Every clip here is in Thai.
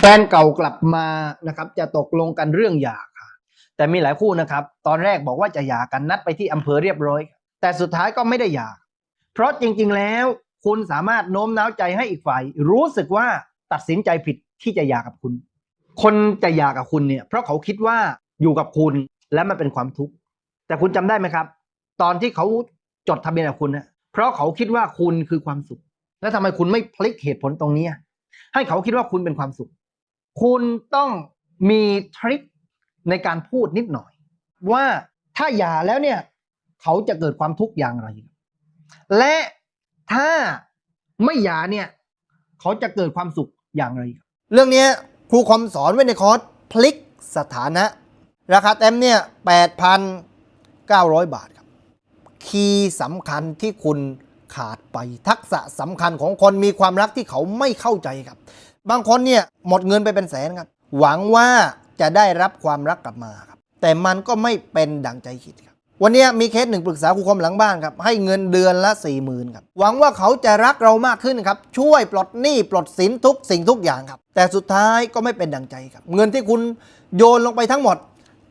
แฟนเก่ากลับมานะครับ จะตกลงกันเรื่องหย่าค่ะ แต่มีหลายคู่นะครับ ตอนแรกบอกว่าจะหย่ากันนัดไปที่อำเภอเรียบร้อย แต่สุดท้ายก็ไม่ได้หย่า เพราะจริง ๆ แล้ว คุณสามารถโน้มน้าวใจให้อีกฝ่าย รู้สึกว่าตัดสินใจผิดที่จะหย่ากับคุณ คนจะหย่ากับคุณเนี่ย เพราะเขาคิดว่าอยู่กับคุณและมันเป็นความทุกข์แต่คุณจำได้ไหมครับ ตอนที่เขาจดทะเบียนกับคุณนะเพราะเขาคิดว่าคุณคือความสุข แล้วทำไมคุณไม่พลิกเหตุผลตรงนี้ให้เขาคิดว่าคุณเป็นความสุข คุณต้องมีทริคในการพูดนิดหน่อย ว่าถ้าหย่าแล้วเนี่ย เขาจะเกิดความทุกข์อย่างไร และถ้าไม่หย่าเนี่ย เขาจะเกิดความสุขอย่างไร เรื่องนี้ครูคอมสอนไว้ในคอร์สพลิกสถานะ ราคาเต็มเนี่ย 8,900 บาทครับ คีย์สำคัญที่คุณขาดไปทักษะสำคัญของคนมีความรักที่เขาไม่เข้าใจครับ บางคนเนี่ยหมดเงินไปเป็นแสนครับ หวังว่าจะได้รับความรักกลับมาครับ แต่มันก็ไม่เป็นดังใจคิดครับ วันนี้มีเคสหนึ่งปรึกษาครูคมหลังบ้านครับ ให้เงินเดือนละ4ี่หมื่นครับ หวังว่าเขาจะรักเรามากขึ้นครับ ช่วยปลดหนี้ปลดสินทุกสิ่งทุกอย่างครับ แต่สุดท้ายก็ไม่เป็นดังใจครับ เงินที่คุณโยนลงไปทั้งหมด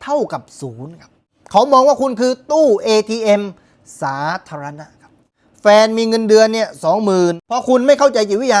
เท่ากับศูนย์ครับ เขามองว่าคุณคือตู้ ATM สาธารณะครับ แฟนมีเงินเดือนเนี่ยสองหมื่นพอคุณไม่เข้าใจจิตวิทยา